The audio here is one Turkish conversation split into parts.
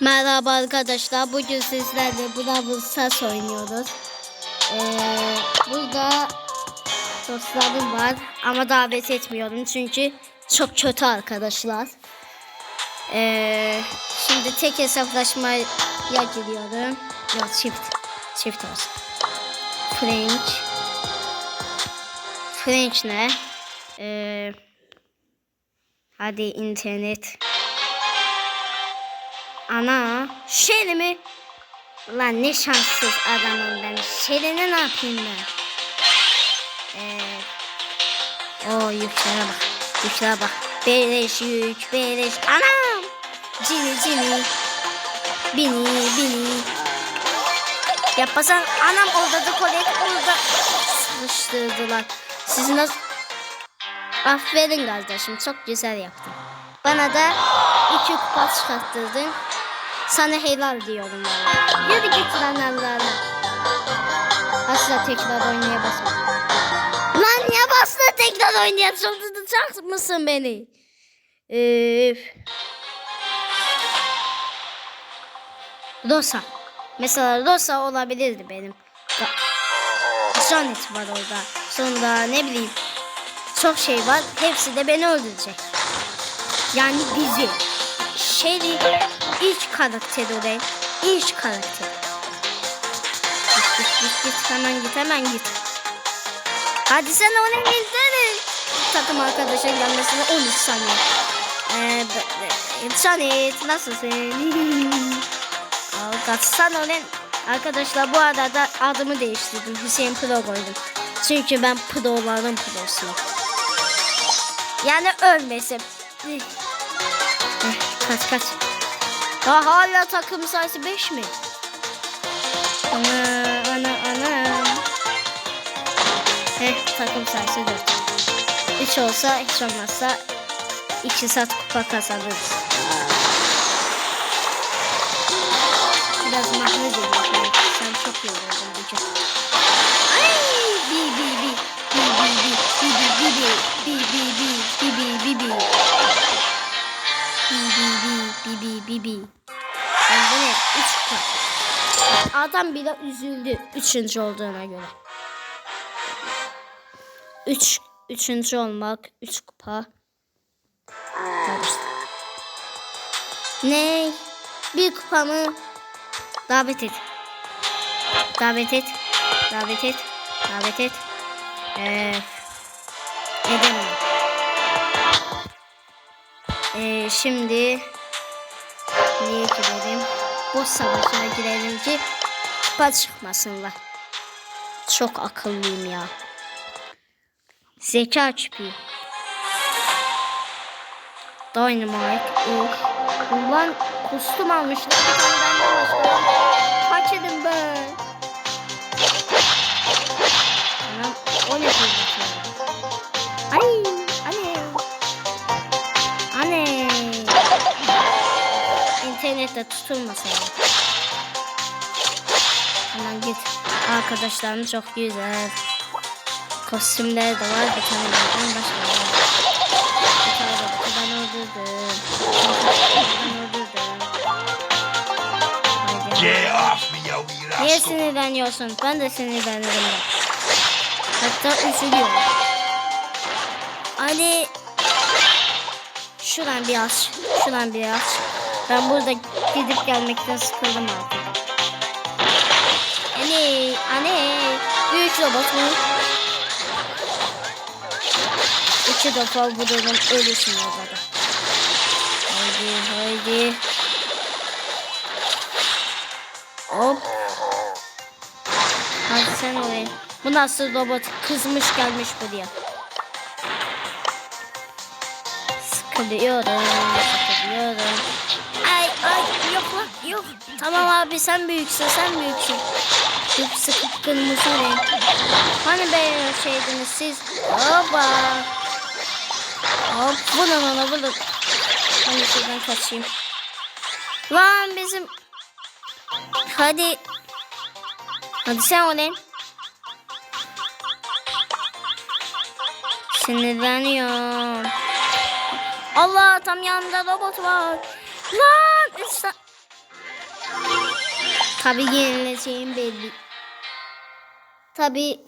Merhaba arkadaşlar. Bugün sizlerle Brawl Stars oynuyoruz. Ee, burada dostlarım var ama davet etmiyorum çünkü çok kötü arkadaşlar. Ee, şimdi tek hesaplaşmaya giriyorum. Yok çift. Çift olsun. French. French ne? Ee, hadi internet. Ana Şeri mi? Lan ne şanssız adamım ben. Şeri'ne ne yapayım ben? Ee, o yüklere bak. Yüklere bak. Beleş yük, beleş. Anam! Cini cini. Bini bini. Yapmasan anam orada da kolet orada sıkıştırdılar. Siz nasıl... Aferin kardeşim çok güzel yaptın. Bana da iki kupa çıkarttırdın. Sana helal diyorum valla. Yürü git lan Allah'ına. Asla tekrar oynaya basma. Lan ya basla tekrar oynaya çıldırtacak mısın beni? Üf. Rosa. Mesela Rosa olabilirdi benim. Janet var orada. Sonra ne bileyim. Çok şey var. Hepsi de beni öldürecek. Yani bizi. Shelly ilk karakteri oraya. İlk karakter. Git git git git hemen git hemen git. Hadi sen onu indirin. Takım arkadaşın gelmesine 13 saniye. Ee, Janet nasılsın? Al katsan olen. Arkadaşlar bu arada adımı değiştirdim. Hüseyin Pro koydum. Çünkü ben proların prosuyum. Yani ölmesin. Eh, Kaç kaç. Daha hala takım sayısı 5 mi? Ana ana ana. Heh takım sayısı 4. 3 olsa hiç olmazsa 2 saat kupa kazanırız. Biraz mahve geliyor. Sen çok yoruldun bu çok. Ay bi bi bi bi bi bi bi bi bi bi bi bi bi bi bi bi Bi bi bi bi bi bi. Ne? Üç kupa. Adam bile üzüldü. Üçüncü olduğuna göre. Üç. Üçüncü olmak. Üç kupa. Ne? Bir kupa mı? Davet et. Davet et. Davet et. Davet et. Ee, edemiyorum. Ee, şimdi niye girelim? Boş savaşına girelim ki kupa çıkmasınlar. Çok akıllıyım ya. Zeka küpü. Dynamite. Uf. Ulan kostüm almışlar. Bir tane benden başka. Kaç edin ben. Anam o ne kıymetli. İnternette tutulmasa ya. Hemen git. Arkadaşlarım çok güzel. Kostümleri de var. Bir tane benden başka. Bir tane de ben öldürdüm. Ben öldürdüm. Get off me, Niye sinirleniyorsun? Ben de sinirlenirim. Hatta üzülüyorum. Ali şuradan bir aç. Şuradan bir aç. Ben burada gidip gelmekten sıkıldım artık. Anne, anne. Büyük robot? İki defa vururum ölürsün orada. Haydi, haydi. Hop. Hadi sen oraya. Bu nasıl robot? Kızmış gelmiş buraya. Sıkılıyorum. Sıkılıyorum. Tamam abi sen büyüksün sen büyüksün. Yok sıkıp kırmızı renk. Hani beğenseydiniz siz. Hoppa. Hop vurun ona vurun. Ben şuradan kaçayım. Lan bizim. Hadi. Hadi sen olayım. Sinirleniyorum. Allah tam yanımda robot var. Lan üç Tabii yenileceğim belli. Tabii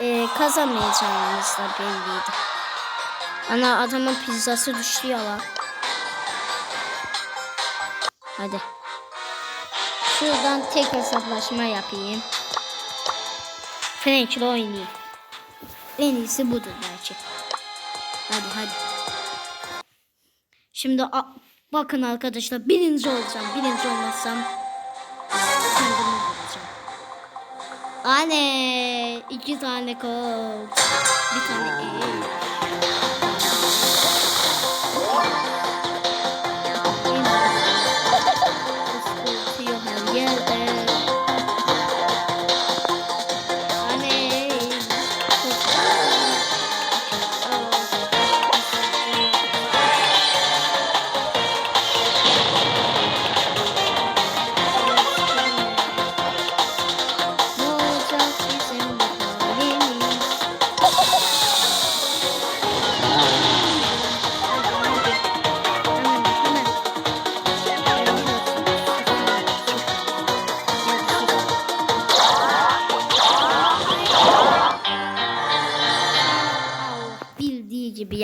e, kazanmayacağımız da belliydi. Ana adamın pizzası düştü ya lan. Hadi. Şuradan tek hesaplaşma yapayım. Frank'le oynayayım. En iyisi budur belki. Hadi hadi. Şimdi bakın arkadaşlar birinci olacağım. Birinci olmazsam Anne iki tane kol. Bir tane el.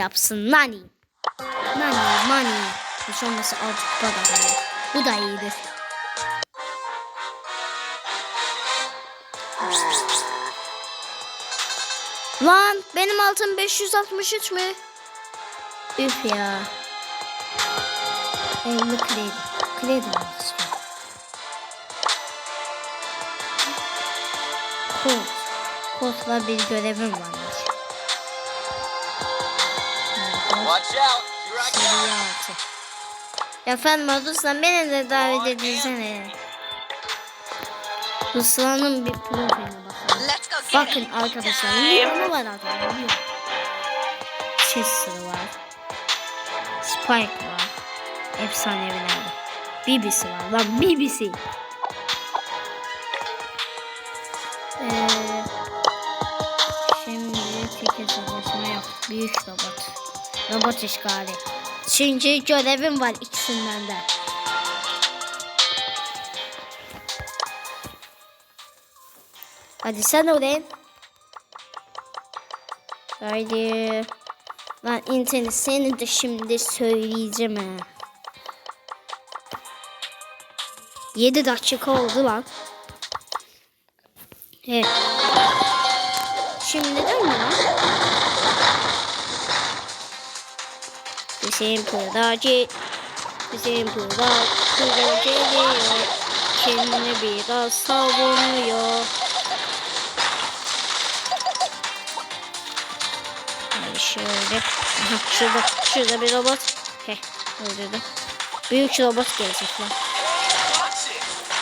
Yapsın nani. Nani, mani. Hiç olmasa artık bu da iyi. Bu da iyidir. Lan benim altın 563 mü? Üf ya. 50 kredi. Kredi istiyorum. Kod. Kodla bir görevim varmış. Efendim Aduslan beni de davet edilsene. Ruslan'ın bir profiline bakalım. Bakın arkadaşlar Leon'u var Leon. Chester var. Spike var. Efsanevilerde. BBC var. Lan BBC. Ee, şimdi tek hesaplaşma yap. Büyük robot. Robot işgali. Çünkü görevim var ikisinden de. Hadi sen oraya. Haydi. Lan internet seni de şimdi söyleyeceğim ha. 7 dakika oldu lan. Evet. Şimdi de mi lan? Bizim pırdacı Bizim pırdacı geliyor. Kendini biraz savunuyor. Hadi şöyle. Aha, şurada, şurada bir robot. Heh öldürdüm. Büyük robot gelecek lan.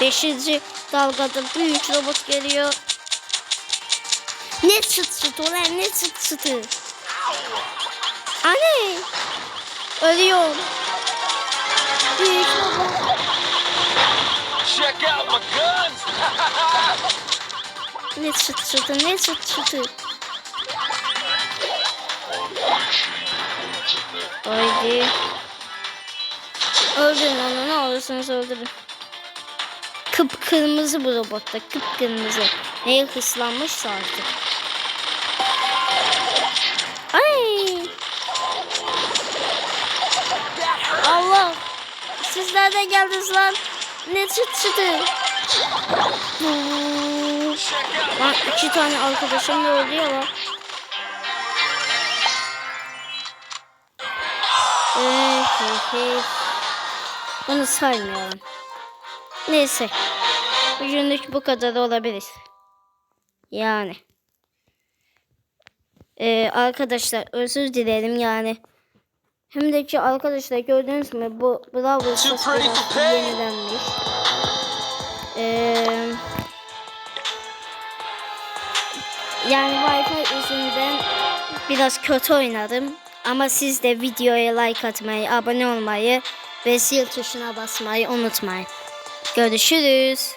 Beşinci dalgada büyük robot geliyor. Ne çıt çıt ulan ne çıt çıtı Anne Ölüyorum. Check out my guns! Ne çıt çıtı ne çıt çıtı. Haydi. Öldürün onu ne olursanız öldürün. Kıpkırmızı bu robotta kıpkırmızı Neye hıslanmışsa artık nereden geldiniz lan Ne çıt çıtı. Lan iki tane arkadaşım da öldü ya lan. Bunu saymıyorum. Neyse. Bugünlük bu kadar olabilir. Yani. Ee, arkadaşlar özür dilerim yani. Hem de ki arkadaşlar gördünüz mü bu Bravo Stars yenilenmiş. Ee, yani Wi-Fi yüzünden biraz kötü oynadım. Ama siz de videoya like atmayı, abone olmayı ve zil tuşuna basmayı unutmayın. Görüşürüz.